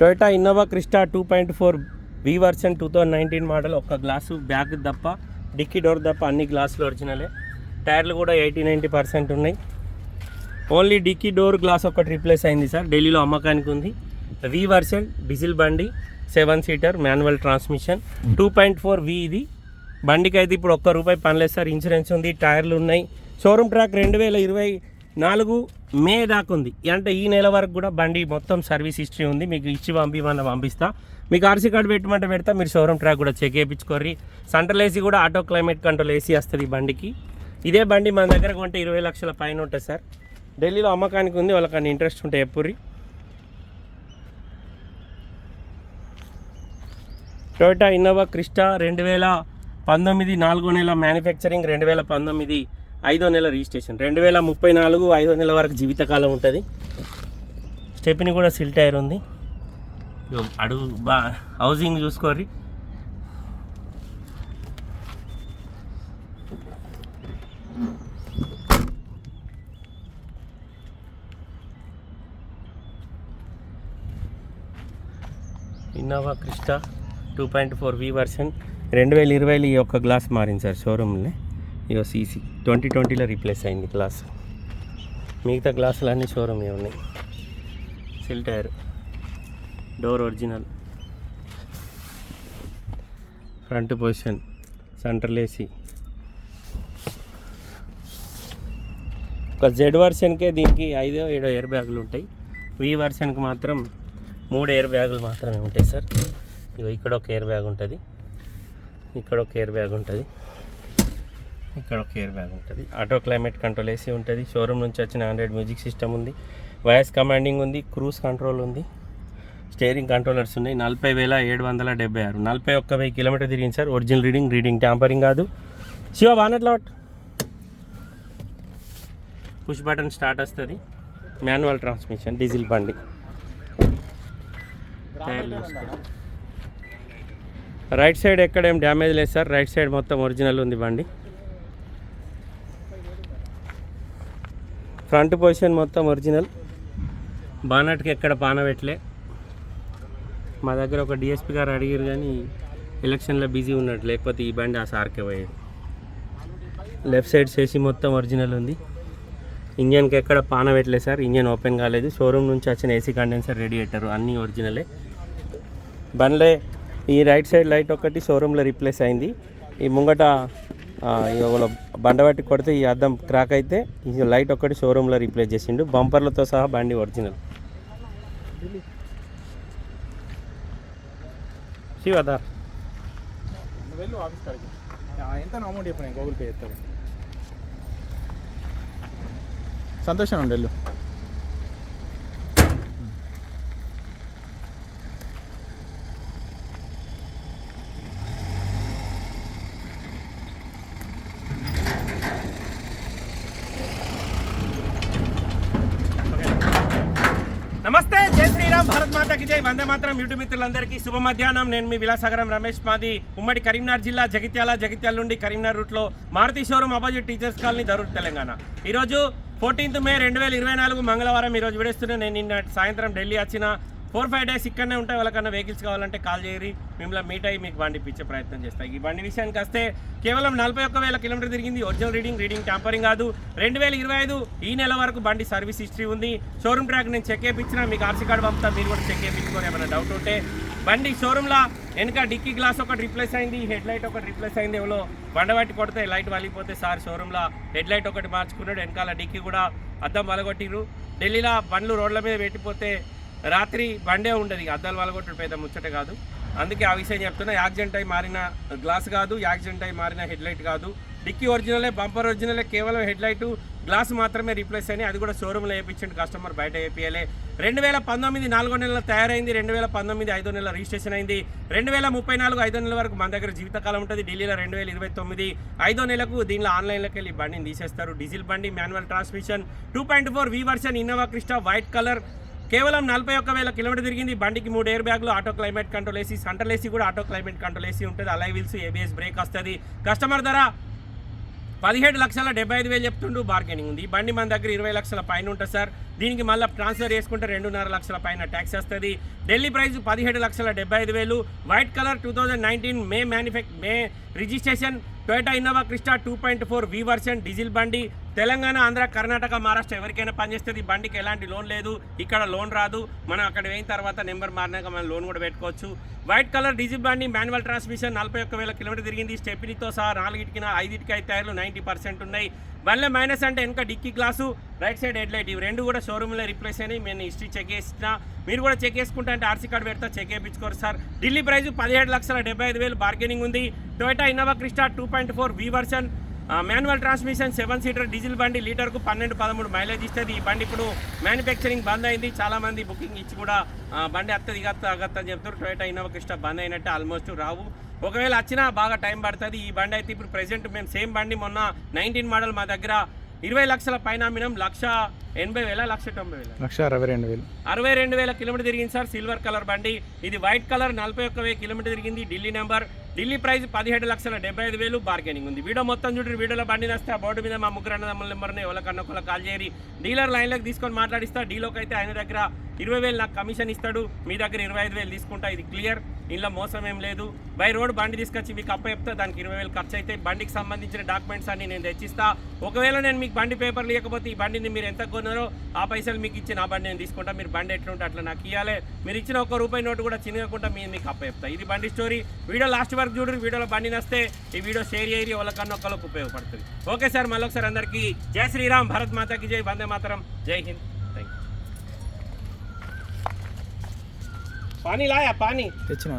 Toyota Innova Crysta two point four V version two thousand nineteen model ఒక్క glass back తప్ప dicky door తప్ప అన్ని గ్లాసులు ఒరిజినలే టైర్లు కూడా ఎయిటీ నైంటీ పర్సెంట్ ఉన్నాయి. ఓన్లీ డిక్కీ డోర్ గ్లాస్ ఒకటి రీప్లేస్ అయింది సార్. ఢిల్లీలో అమ్మకానికి ఉంది. వి వర్షన్ డీజిల్ బండి seven seater manual transmission two point four V ఇది. బండికి అయితే ఇప్పుడు ఒక్క రూపాయి పనిలేదు సార్. ఇన్సూరెన్స్ ఉంది టైర్లు ఉన్నాయి. షోరూమ్ ట్రాక్ రెండు వేల ఇరవై నాలుగు మే దాకా ఉంది. అంటే ఈ నెల వరకు కూడా బండి మొత్తం సర్వీస్ హిస్టరీ ఉంది. మీకు ఇచ్చి పంపిమన్న పంపిస్తా. మీకు ఆర్సీ కార్డు పెట్టమంటే పెడతా. మీరు షోరూమ్ ట్రాక్ కూడా చెక్ చేయించుకోర్రి. సెంట్రల్ ఏసీ కూడా ఆటో క్లైమేట్ కంట్రోల్ ఏసీ వస్తుంది ఈ బండికి. ఇదే బండి మన దగ్గర కొంటే ఇరవై లక్షల పైన ఉంటుంది సార్. ఢిల్లీలో అమ్మకానికి ఉంది. వాళ్ళకన్నా ఇంట్రెస్ట్ ఉంటే ఎప్పుర్రి టొయోటా ఇన్నోవా క్రిస్టా రెండు వేల పంతొమ్మిది నాలుగో నెల మ్యానుఫ్యాక్చరింగ్ రెండు వేల పంతొమ్మిది ఐదో నెల రిజిస్ట్రేషన్. రెండు వేల ముప్పై నాలుగు ఐదో నెల వరకు జీవితకాలం ఉంటుంది. స్టెప్ని కూడా సిల్ టైర్ ఉంది. అడుగు బా housing చూసుకోరి Innova Crysta two point four V version. రెండు వేల ఇరవైలో ఈ యొక్క గ్లాస్ మారింది సార్ షోరూమ్లో ఇగో సీసీ. ట్వంటీ ట్వంటీలో రీప్లేస్ అయింది గ్లాస్. మిగతా గ్లాసులు అన్నీ షోరూమ్ ఉన్నాయి. Sill tyre door original front position central AC ఒక జెడ్ వర్షన్కే దీనికి ఐదో ఏడో ఎయిర్ బ్యాగులు ఉంటాయి. వి వర్షన్కి మాత్రం మూడు ఎయిర్ బ్యాగులు మాత్రమే ఉంటాయి సార్ ఇగో ఇక్కడ ఒక ఎయిర్ బ్యాగ్ ఉంటుంది. ఇక్కడ ఒక ఎయిర్ బ్యాగ్ ఉంటుంది. ఇక్కడ ఒక ఎయిర్ బ్యాగ్ ఉంటుంది. ఆటో క్లైమేట్ కంట్రోల్ ఏసీ ఉంటుంది. షోరూమ్ నుంచి వచ్చిన ఆండ్రాయిడ్ మ్యూజిక్ సిస్టమ్ ఉంది. వాయిస్ కమాండింగ్ ఉంది. క్రూజ్ కంట్రోల్ ఉంది. స్టేరింగ్ కంట్రోలర్స్ ఉన్నాయి. నలభై వేల ఏడు వందల డెబ్బై ఆరు. నలభై ఒక్క వెయ్యి కిలోమీటర్ తిరిగింది sir original reading reading tampering కాదు. శివ వానట్ లాట్ పుష్ బటన్ స్టార్ట్ వస్తుంది. మాన్యువల్ ట్రాన్స్మిషన్ డీజిల్ బండి. టైర్లు రైట్ సైడ్ ఎక్కడ ఏం డ్యామేజ్ లేదు సార్ రైట్ సైడ్ మొత్తం ఒరిజినల్ ఉంది బండి. ఫ్రంట్ పొజిషన్ మొత్తం ఒరిజినల్. బానట్కి ఎక్కడ పానబెట్టలే మా దగ్గర ఒక డిఎస్పీ గారు అడిగారు కానీ ఎలక్షన్లో బిజీ ఉన్నట్టు లేకపోతే ఈ బండి ఆ సార్కే పోయేది. లెఫ్ట్ సైడ్ చేసి మొత్తం ఒరిజినల్ ఉంది. ఇంజన్కి ఎక్కడ పాన పెట్టలేదు సార్ ఇంజన్ ఓపెన్ కాలేదు. షోరూమ్ నుంచి వచ్చిన ఏసీ కండెన్సర్ రేడియేటర్ అన్నీ ఒరిజినలే. బండ్లే ఈ రైట్ సైడ్ లైట్ ఒకటి షోరూంలో రీప్లేస్ అయింది. ఈ ముంగట ఆ, ఈ ఒకళ్ళు బండ పట్టి కొడితే ఈ అద్దం క్రాక్ అయితే ఈ లైట్ ఒకటి షోరూంలో రీప్లేస్ చేసిండు. బంపర్లతో సహా బండి ఒరిజినల్. శివదార్ ఎంత అమౌంట్ గూగుల్ పే చేస్తాను. సంతోషం ఉండి వెళ్ళు. జై భారత్ మాతకి జై. వందే మాత్రం యూట్యూబ్ మిత్రులందరికీ శుభ మధ్యాహ్నం. నేను మీ విలాసాగరం రమేష్ మాది ఉమ్మడి కరీంనగర్ జిల్లా జగిత్యాల జగిత్యాల నుండి కరీంనగర్ రూట్లో Maruti showroom opposite teachers colony Darur Telangana. ఈరోజు ఫోర్టీన్త్ మే రెండు వేల ఇరవై నాలుగు మంగళవారం ఈరోజు విడేస్తున్నా నేను నిన్న సాయంత్రం ఢిల్లీ వచ్చిన. ఫోర్ ఫైవ్ డేస్ ఇక్కడనే ఉంటాయి వాళ్ళకన్నా వెహికల్స్ కావాలంటే కాల్ చేయరి. మిమ్మల్ని మీట్ అయ్యి మీకు బండి ఇప్పించే ప్రయత్నం చేస్తాయి ఈ బండి విషయానికి వస్తే కేవలం నలభై ఒక్క వేల కిలోమీటర్ తిరిగింది. ఒరిజినల్ రీడింగ్ రీడింగ్ ట్యాంపరింగ్ కాదు. రెండు వేల ఇరవై ఐదు ఈ నెల వరకు బండి సర్వీస్ హిస్టరీ ఉంది. షోరూమ్ ట్రాక్ నేను చెక్ చేయించిన మీకు ఆర్సీ కార్డు పంపుతా. మీరు కూడా చెక్ చేయించుకొని ఏమైనా డౌట్ ఉంటే. బండి షోరూమ్లో వెనక డిక్కీ గ్లాస్ ఒకటి రిప్లేస్ అయింది. హెడ్ లైట్ ఒకటి రిప్లేస్ అయింది. ఎవరో బండ పట్టి కొడితే లైట్ వలిగిపోతే సార్ షోరూమ్లో హెడ్ లైట్ ఒకటి మార్చుకున్నాడు. వెనకాల డిక్కీ కూడా అద్దం వలగొట్టిరు ఢిల్లీలో బండ్లు రోడ్ల మీద పెట్టిపోతే రాత్రి బండే ఉండదు ఇక. అద్దాలు వలగొట్టడం పెద్ద ముచ్చట కాదు. అందుకే ఆ విషయం చెప్తున్నా యాక్సిడెంట్ అయి మారిన గ్లాస్ కాదు యాక్సిడెంట్ అయి మారిన హెడ్లైట్ కాదు. డిక్కీ ఒరిజినలే బంపర్ ఒరిజినలే కేవలం హెడ్లైట్ గ్లాస్ మాత్రమే రీప్లేస్ అయినాయి. అది కూడా షోరూమ్లో వేయించండి కస్టమర్ బయట వేపియలే. రెండు వేల పంతొమ్మిది నాలుగో నెలల తయారైంది రెండు వేల పంతొమ్మిది ఐదో నెలల రిజిస్ట్రేషన్ అయింది. రెండు వేల ముప్పై నాలుగు ఐదో నెలల వరకు మన దగ్గర జీవితకాలం ఉంటుంది. ఢిల్లీలో రెండు వేల ఇరవై తొమ్మిది ఐదో నెలకు దీనిలో ఆన్లైన్లోకి వెళ్ళి బండిని తీసేస్తారు. డీజిల్ బండి manual transmission two point four V version Innova Crysta white colour కేవలం నలభై ఒక్క వేల కిలోమీటర్ తిరిగింది. బండికి మూడు ఎయిర్ బ్యాగ్లు auto climate control AC central AC కూడా ఆటో క్లైమేట్ కంట్రోల్ ఏసీ ఉంటుంది. అలై వీల్స్ ఏబిఎస్ బ్రేక్ వస్తుంది. కస్టమర్ ధర పదిహేడు లక్షల డెబ్బై ఐదు వేలు చెప్తుండు. బార్గెనింగ్ ఉంది. ఈ బండి మన దగ్గర ఇరవై లక్షల పైన ఉంటుంది సార్. దీనికి మళ్ళీ ట్రాన్స్ఫర్ చేసుకుంటే రెండున్నర లక్షల పైన ట్యాక్స్ వస్తుంది. ఢిల్లీ ప్రైస్ పదిహేడు లక్షల డెబ్బై ఐదు వేలు. White colour two thousand nineteen May manufacture May registration Toyota Innova Crysta two point four V version diesel బండి. తెలంగాణ ఆంధ్ర కర్ణాటక మహారాష్ట్ర ఎవరికైనా పనిచేస్తుంది. బండికి ఎలాంటి లోన్ లేదు. ఇక్కడ లోన్ రాదు. మనం అక్కడ వేయిన తర్వాత నెంబర్ మారినాక మనం లోన్ కూడా పెట్టుకోవచ్చు. వైట్ కలర్ డీజిల్ బండి మాన్యువల్ ట్రాన్స్మిషన్ నలభై ఒక్క వేల కిలోమీటర్ తిరిగింది. స్టెపినీతో సహా నాలుగిటికి ఐదింటికి ఐదు టైర్లు నైంటీ పర్సెంట్ ఉన్నాయి. వన్లే మైనస్ అంటే వెనక dicky glass right side head light. ఇవి రెండు కూడా షోరూమ్లో రిప్లేస్ అయినాయి. నేను హిస్టరీ చెక్ చేసిన మీరు కూడా చెక్ చేసుకుంటే అంటే ఆర్సీ కార్డు పెడతా చెక్ చేయించుకోరు సార్. ఢిల్లీ ప్రైస్ పదిహేడు లక్షల డెబ్బై ఐదు వేలు బార్గెనింగ్ ఉంది. Toyota Innova Crysta two point four V version. Manual transmission seven seater diesel బండి లీటర్కు పన్నెండు పదమూడు మైలేజ్ ఇస్తుంది. ఈ బండి ఇప్పుడు మ్యానుఫ్యాక్చరింగ్ బంద్ అయింది. చాలా మంది బుకింగ్ ఇచ్చి కూడా బండి అత్తది గత్త అగత్త అని చెప్తారు టొయోటా ఇన్నోవా క్రిస్టా బంద్ అయినట్టు ఆల్మోస్ట్ రావు. ఒకవేళ వచ్చినా బాగా టైం పడుతుంది. ఈ బండి అయితే ఇప్పుడు ప్రెసెంట్ మేము సేమ్ బండి మొన్న నైన్టీన్ మోడల్ మా దగ్గర ఇరవై లక్షల పైన అమ్మినాం. లక్ష ఎనభై వేల లక్ష తొంభై వేల. లక్ష అరవై రెండు వేలు. అరవై రెండు వేల కిలోమీటర్ తిరిగింది సార్. సిల్వర్ కలర్ బండి. ఇది వైట్ కలర్ నలభై ఒక్క వేల కిలోమీటర్ తిరిగింది. ఢిల్లీ నెంబర్ ఢిల్లీ ప్రైస్ పదిహేడు లక్షల డెబ్బై ఐదు వేలు బార్గెనింగ్ ఉంది. వీడియో మొత్తం చూడండి. వీడియోలో బండి వస్తే ఆ బోర్డు మీద మా ముగ్గురు అన్నదమ్ముల నెంబర్ని ఎవరికన్నా ఒకళ్ళు కాల్ చేయరి డీలర్ లైన్లోకి తీసుకొని మాట్లాడిస్తా. డీలోకి అయితే ఆయన దగ్గర ఇరవై వేలు నాకు కమిషన్ ఇస్తాడు. మీ దగ్గర ఇరవై ఐదు వేలు తీసుకుంటా. ఇది క్లియర్. ఇంట్లో మోసం ఏం లేదు. బై రోడ్ బండి తీసుకొచ్చి మీకు అప్ప చెప్తా దానికి ఇరవై వేలు ఖర్చు అయితే బండికి సంబంధించిన డాక్యుమెంట్స్ అన్ని నేను తెచ్చిస్తా. ఒకవేళ నేను మీకు బండి పేపర్ లేకపోతే ఈ బండిని మీరు ఎంత కొన్నారో ఆ పైసలు మీకు ఇచ్చి నా బండి నేను తీసుకుంటా. మీరు బండి ఎట్లుంటే అట్లా నాకు ఇవ్వాలి మీరు ఇచ్చిన ఒక రూపాయి నోటు కూడా చిన్నగకుండా మీరు మీకు అప్ప చెప్తా. ఇది బండి స్టోరీ. వీడియో లాస్ట్ వరకు చూడండి. వీడియోలో బండి నస్తే ఈ వీడియో షేర్ చేయరు వాళ్ళకన్నా ఒకళ్ళకి ఉపయోగపడుతుంది. ఓకే సార్ మళ్ళీ ఒకసారి అందరికీ జై శ్రీరామ్. భరత్ మాతాకి జై. వందే మాతరం. జై హింద్. థ్యాంక్ యూ పానీ లాయా పానీ తెచ్చినా